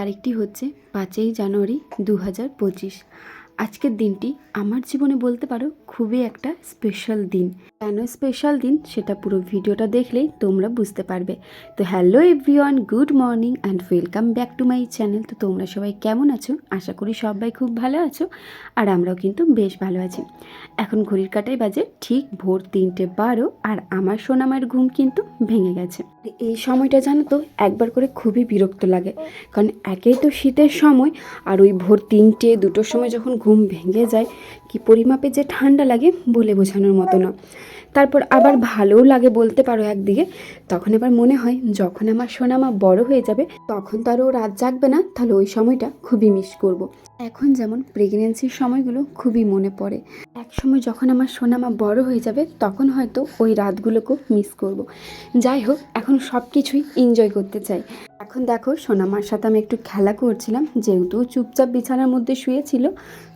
তারিখটি হচ্ছে পাঁচই জানুয়ারি দু হাজার পঁচিশ। আজকের দিনটি আমার জীবনে বলতে পারো খুবই একটা স্পেশাল দিন। কেন স্পেশাল দিন? সেটা পুরো ভিডিওটা দেখলেই তোমরা বুঝতে পারবে। তো hello everyone good morning and welcome back to my channel তো তোমরা সবাই কেমন আছো? আশা করি সবাই খুব ভালো আছো আর আমরাও কিন্তু বেশ ভালো আছি। এখন ঘড়ির কাটাই বাজে ঠিক ভোর তিনটে বারো আর আমার সোনামার ঘুম কিন্তু ভেঙে গেছে। এই সময়টা জানো তো, একবার করে খুবই বিরক্ত লাগে। কারণ একেই তো শীতের সময় আর ওই ভোর তিনটে দুটোর সময় যখন ঘুম ভেঙে যায়। কি পরিমাপে যে ঠান্ডা লাগে বলে বোঝানোর মতো না। তারপর আবার ভালোও লাগে বলতে পারো একদিকে তখন এবার মনে হয়, যখন আমার সোনামা বড় হয়ে যাবে, তখন তো আরও রাত জাগবে না, তাহলে ওই সময়টা খুবই মিস করব। এখন যেমন প্রেগনেন্সির সময়গুলো খুবই মনে পড়ে এক সময় যখন আমার সোনামা বড় হয়ে যাবে, তখন হয়তো ওই রাতগুলোকেও মিস করব। যাই হোক, এখন সব কিছুই এনজয় করতে চাই এখন দেখো, সোনামার সাথে আমি একটু খেলা করছিলাম, যেহেতু চুপচাপ বিছানার মধ্যে শুয়েছিল,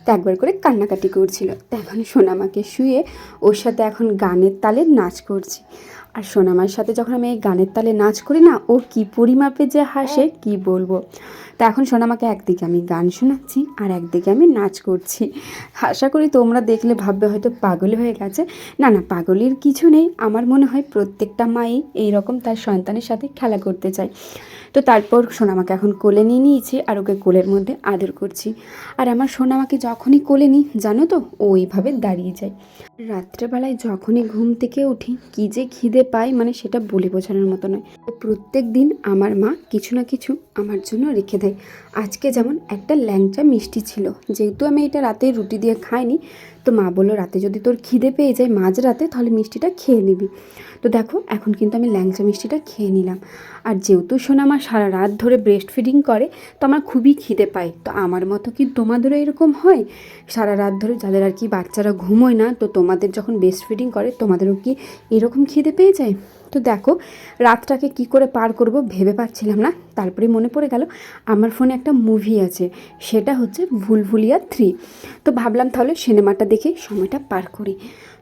তো একবার করে কান্নাকাটি করছিল তো এখন সোনামাকে শুয়ে ওর সাথে এখন গানের তালে নাচ করছি। আর সোনামার সাথে যখন আমি এই গানের তালে নাচ করি না, ও কি পরিমাপে যে হাসে, কি বলব? তা এখন সোনামাকে একদিকে আমি গান শোনাচ্ছি আর একদিকে আমি নাচ করছি। আশা করি তোমরা দেখলে ভাববে হয়তো পাগল হয়ে গেছে। না না, পাগলের কিছু নেই। আমার মনে হয় প্রত্যেকটা মাই এইরকম তার সন্তানের সাথে খেলা করতে চায়। তো তারপর সোনামাকে এখন কোলে নিয়ে নিয়েছি আর ওকে কোলের মধ্যে আদর করছি। আর আমার সোনামাকে যখনই কোলে নিই, জানো তো, ও ওইভাবে দাঁড়িয়ে যায়। রাত্রেবেলায় যখনই ঘুম থেকে উঠি, কী যে খিদে পাই মানে সেটা বলে বোঝানোর মতো নয়। প্রত্যেক দিন আমার মা কিছু না কিছু আমার জন্য রেখে দেয়। আজকে যেমন একটা ল্যাংচা মিষ্টি ছিল, যেহেতু আমি এটা রাতে রুটি দিয়ে খাইনি তো মা বলল, রাতে যদি তোর খিদে পেয়ে যায় মাঝরাতে, তাহলে মিষ্টিটা খেয়ে নিবি। তো দেখো, এখন কিন্তু আমি ল্যাংচা মিষ্টিটা খেয়ে নিলাম। আর যেহেতু শোনা আমার সারা রাত ধরে ব্রেস্ট ফিডিং করে, তো আমার খুবই খিদে পায়। তো আমার মতো কি তোমাদেরও এরকম হয়? সারা রাত ধরে যাদের আর কি বাচ্চারা ঘুমোয় না, তো তোমাদের যখন ব্রেস্ট ফিডিং করে, তোমাদেরও কি এরকম খিদে পেয়ে যায়? তো দেখো, রাতটাকে কি করে পার করব ভেবে পাচ্ছিলাম না। তারপরে মনে পড়ে গেল, আমার ফোনে একটা মুভি আছে, সেটা হচ্ছে ভুলভুলিয়া থ্রি তো ভাবলাম তাহলে সিনেমাটা দেখে সময়টা পার করি।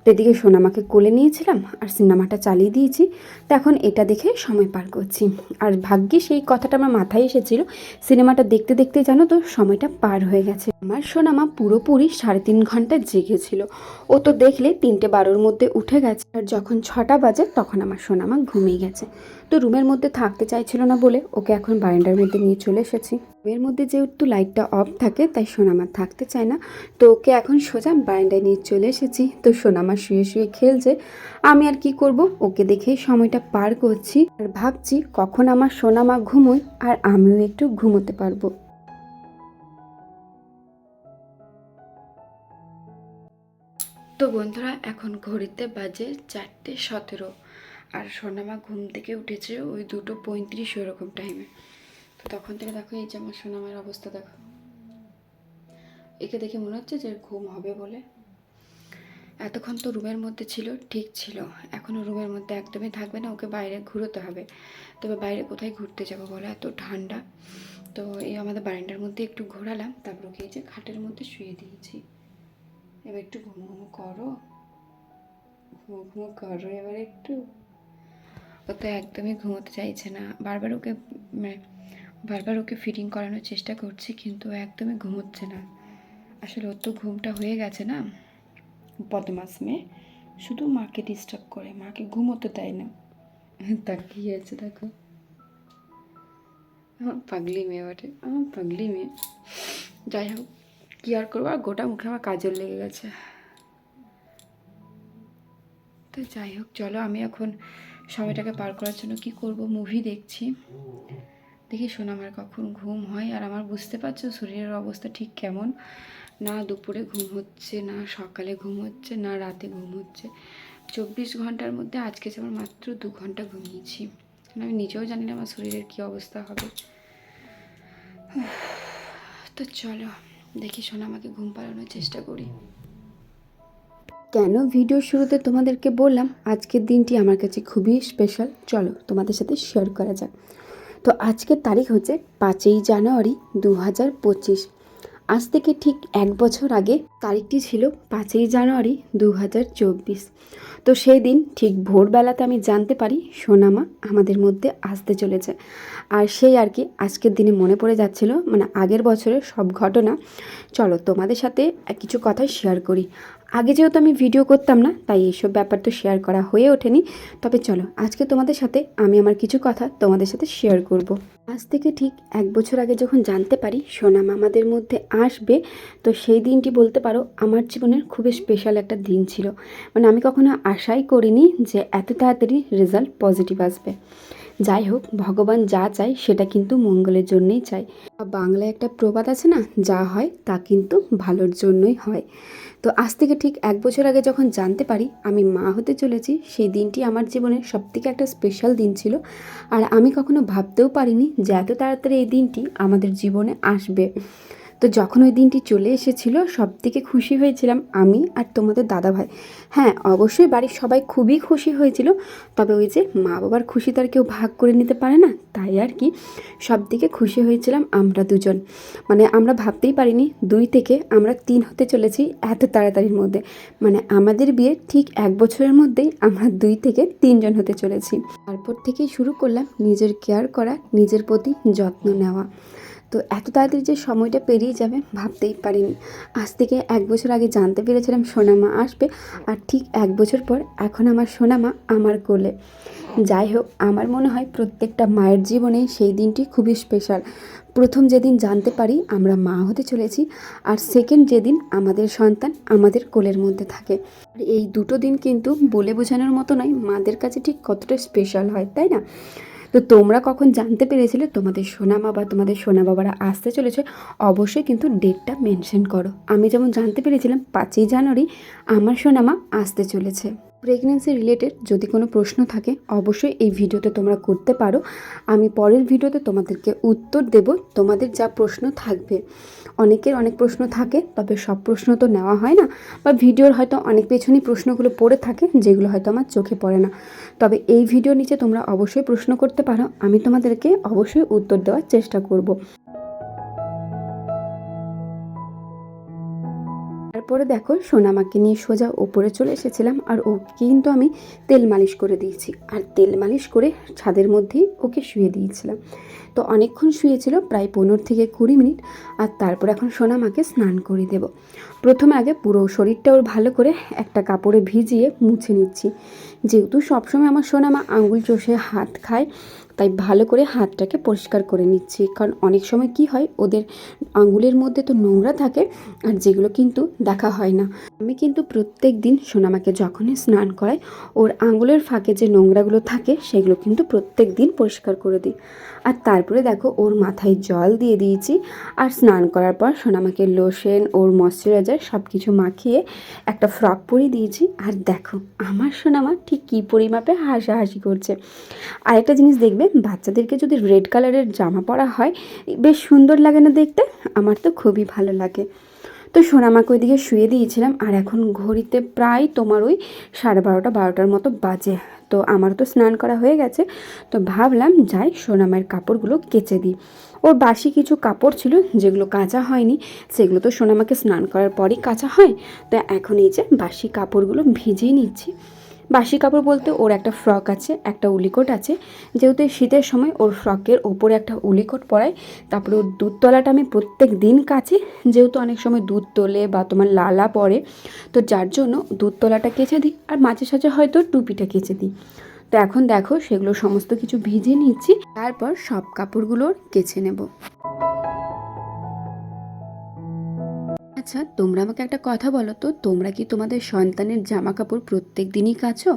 তো এদিকে সোনামাকে কোলে নিয়েছিলাম আর সিনেমাটা চালিয়ে দিয়েছি। তো এখন এটা দেখে সময় পার করছি। আর ভাগ্যে সেই কথাটা আমার মাথায় এসেছিল, সিনেমাটা দেখতে দেখতে জানো তো সময়টা পার হয়ে গেছে। আমার সোনামা পুরোপুরি সাড়ে তিন ঘণ্টা জেগেছিল। ও তো দেখলে তিনটে বারোর মধ্যে উঠে গেছে। আর যখন ছটা বাজে তখন আমার সোনামা ঘুমিয়ে গেছে। তো রুমের মধ্যে থাকতে চাইছিল না বলে ওকে এখন বারান্দার মধ্যে নিয়ে চলে এসেছি। রুমের মধ্যে যেহেতু লাইটটা অফ থাকে, তাই সোনামা থাকতে চায় না। তো ওকে এখন সোজা বারান্দায় নিয়ে চলে এসেছি। তো সোনামা শুয়ে শুয়ে খেলছে। আমি আর কি করব? ওকে দেখেই সময়টা পার করছি আর ভাবছি কখন আমার সোনামা ঘুমোয় আর আমিও একটু ঘুমোতে পারব। তো বন্ধুরা, এখন ঘড়িতে বাজে চারটে সতেরো। আর সোনামা ঘুম থেকে উঠেছে ওই দুটো পঁয়ত্রিশ ওরকম টাইমে তো তখন থেকে দেখো এই যে আমার সোনামার অবস্থা দেখো। একে দেখে মনে হচ্ছে যে ঘুম হবে বলে। এতক্ষণ তো রুমের মধ্যে ছিল, ঠিক ছিল। এখনও রুমের মধ্যে একদমই থাকবে না, ওকে বাইরে ঘুরোতে হবে। তবে বাইরে কোথায় ঘুরতে যাব বলো? এত ঠান্ডা। তো এই আমাদের বারান্দার মধ্যে একটু ঘোরালাম, তারপর ওকে যে খাটের মধ্যে শুয়ে দিয়েছি। এবার একটু ঘুম ঘুম করো। ঘুম ঘুম করো, এবার একটু। ও তো একদমই ঘুমোতে চাইছে না। বারবার ওকে মানে বারবার ওকে ফিটিং করানোর চেষ্টা করছি, কিন্তু ও একদমই ঘুমোচ্ছে না। আসলে ওর তো ঘুমটা হয়ে গেছে না, বদমাস মেয়ে। শুধু মাকে ডিস্টার্ব করে, মাকে ঘুমোতে দেয় না। তাকিয়ে দেখো। আমার পাগলি মেয়ে বটে, আমার পাগলি মেয়ে। যাই হোক, কী আর করব? আর গোটা মুখে আমার কাজল লেগে গেছে। তো যাই হোক, চলো আমি এখন সময়টাকে পার করার জন্য কি করব? মুভি দেখছি। দেখি শোন আমার কখন ঘুম হয়। আর আমার বুঝতে পারছ শরীরের অবস্থা ঠিক কেমন? না দুপুরে ঘুম হচ্ছে, না সকালে ঘুম হচ্ছে, না রাতে ঘুম হচ্ছে। চব্বিশ ঘণ্টার মধ্যে আজকে যেমন মাত্র দু ঘণ্টা ঘুমিয়েছি। আমি নিজেও জানি না আমার শরীরের কী অবস্থা হবে। তো চলো, দেখি শোনা আমাকে ঘুম পাড়ানোর চেষ্টা করি। কেন ভিডিও শুরুতে তোমাদেরকে বললাম, আজকের দিনটি আমার কাছে খুবই স্পেশাল চলো তোমাদের সাথে শেয়ার করা যাক। তো আজকের তারিখ হচ্ছে পাঁচই জানুয়ারি দু হাজার পঁচিশ। আজ থেকে ঠিক এক বছর আগে তারিখটি ছিল পাঁচই জানুয়ারি দু হাজার চব্বিশ। তো সেই দিন ঠিক ভোরবেলাতে আমি জানতে পারি সোনামা আমাদের মধ্যে আসতে চলেছে। আর সেই আর কি আজকের দিনে মনে পড়ে যাচ্ছিল মানে আগের বছরের সব ঘটনা। চলো তোমাদের সাথে কিছু কথা শেয়ার করি। আগে যেহেতু আমি ভিডিও করতাম না, তাই এইসব ব্যাপার তো শেয়ার করা হয়ে ওঠেনি। তবে চলো, আজকে তোমাদের সাথে আমি আমার কিছু কথা তোমাদের সাথে শেয়ার করব। আজ থেকে ঠিক এক বছর আগে যখন জানতে পারি সোনাম আমাদের মধ্যে আসবে, তো সেই দিনটি বলতে পারো আমার জীবনের খুবই স্পেশাল একটা দিন ছিল। মানে আমি কখনো আশাই করিনি যে এত তাড়াতাড়ি রেজাল্ট পজিটিভ আসবে। যাই হোক, ভগবান যা চায় সেটা কিন্তু মঙ্গলের জন্যই চায়। বাংলায় একটা প্রবাদ আছে না, যা হয় তা কিন্তু ভালোর জন্যই হয়। তো আজ থেকে ঠিক এক বছর আগে যখন জানতে পারি আমি মা হতে চলেছি, সেই দিনটি আমার জীবনের সবথেকে একটা স্পেশাল দিন ছিল। আর আমি কখনো ভাবতেও পারিনি যে এত তাড়াতাড়ি এই দিনটি আমাদের জীবনে আসবে। তো যখন ওই দিনটি চলে এসেছিল সব থেকে খুশি হয়েছিলাম আমি আর তোমাদের দাদা ভাই হ্যাঁ অবশ্যই বাড়ির সবাই খুবই খুশি হয়েছিল, তবে ওই যে মা বাবার খুশি তার কেউ ভাগ করে নিতে পারে না, তাই আর কি সব থেকে খুশি হয়েছিলাম আমরা দুজন। মানে আমরা ভাবতেই পারিনি, দুই থেকে আমরা তিন হতে চলেছি এত তাড়াতাড়ির মধ্যে। মানে আমাদের বিয়ে ঠিক এক বছরের মধ্যেই আমরা দুই থেকে তিনজন হতে চলেছি। তারপর থেকেই শুরু করলাম নিজের কেয়ার করা, নিজের প্রতি যত্ন নেওয়া। তো এত তাড়াতাড়ি যে সময়টা পেরিয়ে যাবে ভাবতেই পারিনি। আজ থেকে এক বছর আগে জানতে পেরেছিলাম সোনামা আসবে আর ঠিক এক বছর পর এখন আমার সোনামা আমার কোলে। যাই হোক, আমার মনে হয় প্রত্যেকটা মায়ের জীবনে সেই দিনটি খুবই স্পেশাল প্রথম যেদিন জানতে পারি আমরা মা হতে চলেছি আর সেকেন্ড যেদিন আমাদের সন্তান আমাদের কোলের মধ্যে থাকে। আর এই দুটো দিন কিন্তু বলে বোঝানোর মতো নয়, মাদের কাছে ঠিক কতটা স্পেশাল হয়, তাই না? তো তোমরা কখন জানতে পেরেছিলে? তোমাদের সোনা মা বা তোমাদের সোনা বাবারা আসতে চলেছে। অবশ্যই কিন্তু ডেটটা মেনশন করো। আমি যেমন জানতে পেরেছিলাম, পাঁচই জানুয়ারি আমার সোনামা আসতে চলেছে। প্রেগনেন্সি রিলেটেড যদি কোনো প্রশ্ন থাকে, অবশ্যই এই ভিডিওতে তোমরা করতে পারো। আমি পরের ভিডিওতে তোমাদেরকে উত্তর দেব, তোমাদের যা প্রশ্ন থাকবে। অনেকের অনেক প্রশ্ন থাকে, তবে সব প্রশ্ন তো নেওয়া হয় না। বা ভিডিওর হয়তো অনেক পেছনই প্রশ্নগুলো পড়ে থাকে, যেগুলো হয়তো আমার চোখে পড়ে না। তবে এই ভিডিও নিচে তোমরা অবশ্যই প্রশ্ন করতে পারো। আমি তোমাদেরকে অবশ্যই উত্তর দেওয়ার চেষ্টা করব। তারপরে দেখো সোনামাকে নিয়ে সোজা ওপরে চলে এসেছিলাম আর ওকে কিন্তু আমি তেল মালিশ করে দিয়েছি। আর তেল মালিশ করে ছাদের মধ্যে ওকে শুয়ে দিয়েছিলাম। তো অনেকক্ষণ শুয়েছিল, প্রায় পনেরো থেকে কুড়ি মিনিট। আর তারপর এখন সোনামাকে স্নান করে দেব। প্রথমে আগে পুরো শরীরটা ওর ভালো করে একটা কাপড়ে ভিজিয়ে মুছে নিচ্ছি। যেহেতু সবসময় আমার সোনামা আঙুল চষে হাত খায়, তাই ভালো করে হাতটাকে পরিষ্কার করে নিচ্ছি। কারণ অনেক সময় কি হয়, ওদের আঙুলের মধ্যে তো নোংরা থাকে আর যেগুলো কিন্তু দেখা হয় না। আমি কিন্তু প্রত্যেক দিন সোনামাকে যখনই স্নান করাই ওর আঙুলের ফাঁকে যে নোংরাগুলো থাকে, সেগুলো কিন্তু প্রত্যেক দিন পরিষ্কার করে দিই। আর তারপরে দেখো, ওর মাথায় জল দিয়ে দিয়েছি। আর স্নান করার পর সোনামাকে লোশন ওর ময়শ্চারাইজার সব কিছু মাখিয়ে একটা ফ্রক পরিয়ে দিয়েছি। আর দেখো, আমার সোনামা ঠিক কী পরিমাপে হাসাহাসি করছে। আর একটা জিনিস দেখবে বাচ্চাদেরকে যদি রেড কালারের জামা পরা হয়, বেশ সুন্দর লাগে না দেখতে? আমার তো খুবই ভালো লাগে। তো সোনামাকে ওইদিকে শুয়ে দিয়েছিলাম, আর এখন ঘড়িতে প্রায় তোমার ওই সাড়ে বারোটা, বারোটার মতো বাজে। তো আমার তো স্নান করা হয়ে গেছে, তো ভাবলাম যাই সোনামায়ের কাপড়গুলো কেচে দিই। ওর বাসি কিছু কাপড় ছিল, যেগুলো কাঁচা হয়নি, সেগুলো তো সোনামাকে স্নান করার পরই কাঁচা হয়। তো এখন এই যে বাসি কাপড়গুলো ভিজিয়ে নিচ্ছি। বাসি কাপড় বলতে ওর একটা ফ্রক আছে, একটা উলিকোট আছে। যেহেতু শীতের সময় ওর ফ্রকের ওপরে একটা উলিকোট পরাই, তারপরে ওর দুধ তলাটা আমি প্রত্যেক দিন কাচি। যেহেতু অনেক সময় দুধ তোলে বা তোমার লালা পড়ে তো যার জন্য দুধ তলাটা কেচে দিই আর মাঝে সাঝে হয়তো টুপিটা কেচে দিই। তো এখন দেখো সেগুলো সমস্ত কিছু ভিজে নিচ্ছি, তারপর সব কাপড়গুলো কেচে নেব। আচ্ছা তোমরা আমাকে একটা কথা বলো তো, তোমরা কি তোমাদের সন্তানের জামা কাপড় প্রত্যেক দিনই কাচো?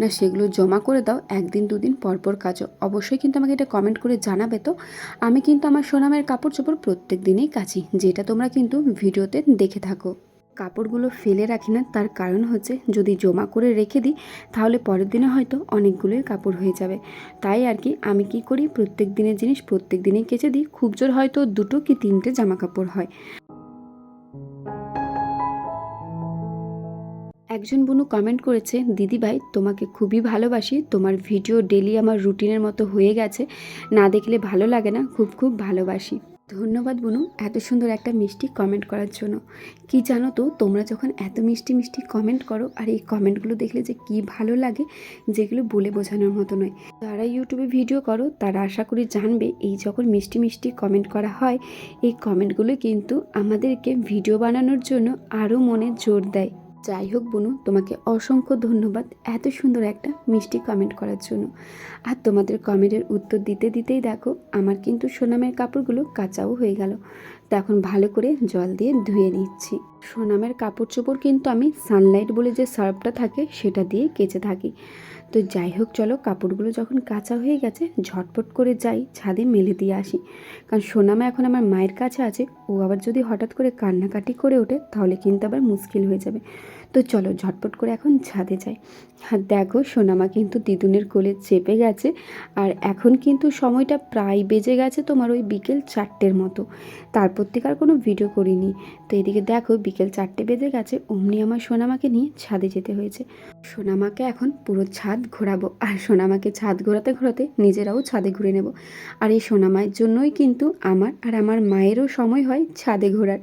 না, সেগুলো জমা করে দাও, একদিন, দুদিন পর পর কাচো। অবশ্যই কিন্তু আমাকে এটা কমেন্ট করে জানাবে তো। আমি কিন্তু আমার সোনামের কাপড় চোপড় প্রত্যেক দিনই কাচি, যেটা তোমরা কিন্তু ভিডিওতে দেখে থাকো। কাপড়গুলো ফেলে রাখি না, তার কারণ হচ্ছে যদি জমা করে রেখে দিই, তাহলে পরের দিনে হয়তো অনেকগুলোই কাপড় হয়ে যাবে। তাই আর কি, আমি কি করি, প্রত্যেক দিনের জিনিস প্রত্যেক দিনেই কেচে দিই। খুব জোর হয়তো দুটো কি তিনটে জামা কাপড় হয়। একজন বুনু কমেন্ট করেছে, দিদি ভাই, তোমাকে খুবই ভালোবাসি, তোমার ভিডিও ডেলি আমার রুটিনের মতো হয়ে গেছে, না দেখলে ভালো লাগে না, খুব খুব ভালোবাসি। ধন্যবাদ বনু, এত সুন্দর একটা মিষ্টি কমেন্ট করার জন্য। কি জানো তো, তোমরা যখন এত মিষ্টি মিষ্টি কমেন্ট করো, আর এই কমেন্টগুলো দেখলে যে কি ভালো লাগে, যেগুলো বলে বোঝানোর মতো নয়। যারা ইউটিউবে ভিডিও করো, তারা আশা করি জানবে, এই যখন মিষ্টি মিষ্টি কমেন্ট করা হয়, এই কমেন্টগুলো কিন্তু আমাদেরকে ভিডিও বানানোর জন্য আরও মনে জোর দেয়। যাই হোক বনু, তোমাকে অসংখ্য ধন্যবাদ এত সুন্দর একটা মিষ্টি কমেন্ট করার জন্য। আর তোমাদের কমেন্টের উত্তর দিতে দিতেই দেখো, আমার কিন্তু সোনামের কাপড়গুলো কাঁচাও হয়ে গেল। তো এখন ভালো করে জল দিয়ে ধুয়ে নিচ্ছি। সোনামের কাপড় চোপড় কিন্তু আমি সানলাইট বলে যে সার্ফটা থাকে, সেটা দিয়ে কেচে থাকি। তো যাই হোক, চলো, কাপড়গুলো যখন কাঁচা হয়ে গেছে, ঝটপট করে যাই, ছাদে মেলে দিয়ে আসি। কারণ সোনামা এখন আমার মায়ের কাছে আছে, ও আবার যদি হঠাৎ করে কান্নাকাটি করে ওঠে, তাহলে কিন্তু আবার মুশকিল হয়ে যাবে। তো চলো ঝটপট করে এখন ছাদে যাই। আর দেখো সোনামা কিন্তু দিদুনের কোলে চেপে গেছে আর এখন কিন্তু সময়টা প্রায় বেজে গেছে তোমার ওই বিকেল চারটের মতো। তারপর থেকে আর কোনো ভিডিও করিনি। তো এদিকে দেখো বিকেল চারটে বেজে গেছে, অমনি আমার সোনামাকে নিয়ে ছাদে যেতে হয়েছে। সোনামাকে এখন পুরো ছাদ ঘোরাবো আর সোনামাকে ছাদ ঘোরাতে ঘোরাতে নিজেরাও ছাদে ঘুরে নেব। আর এই সোনামায়ের জন্যই কিন্তু আমার আর আমার মায়েরও সময় হয় ছাদে ঘোরার।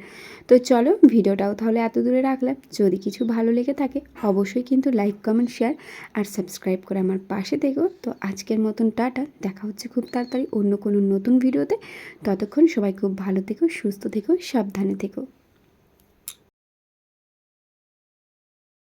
তো চলো ভিডিওটাও তাহলে এত দূরে রাখলাম। যদি কিছু লেগে থাকে, অবশ্যই কিন্তু লাইক কমেন্ট শেয়ার আর সাবস্ক্রাইব করে আমার পাশে দেখো তো আজকের মতন টাটা, দেখা হচ্ছে খুব তাড়াতাড়ি অন্য কোনো নতুন ভিডিওতে ততক্ষণ সবাই খুব ভালো থেকো, সুস্থ থেকো, সাবধানে থেকো।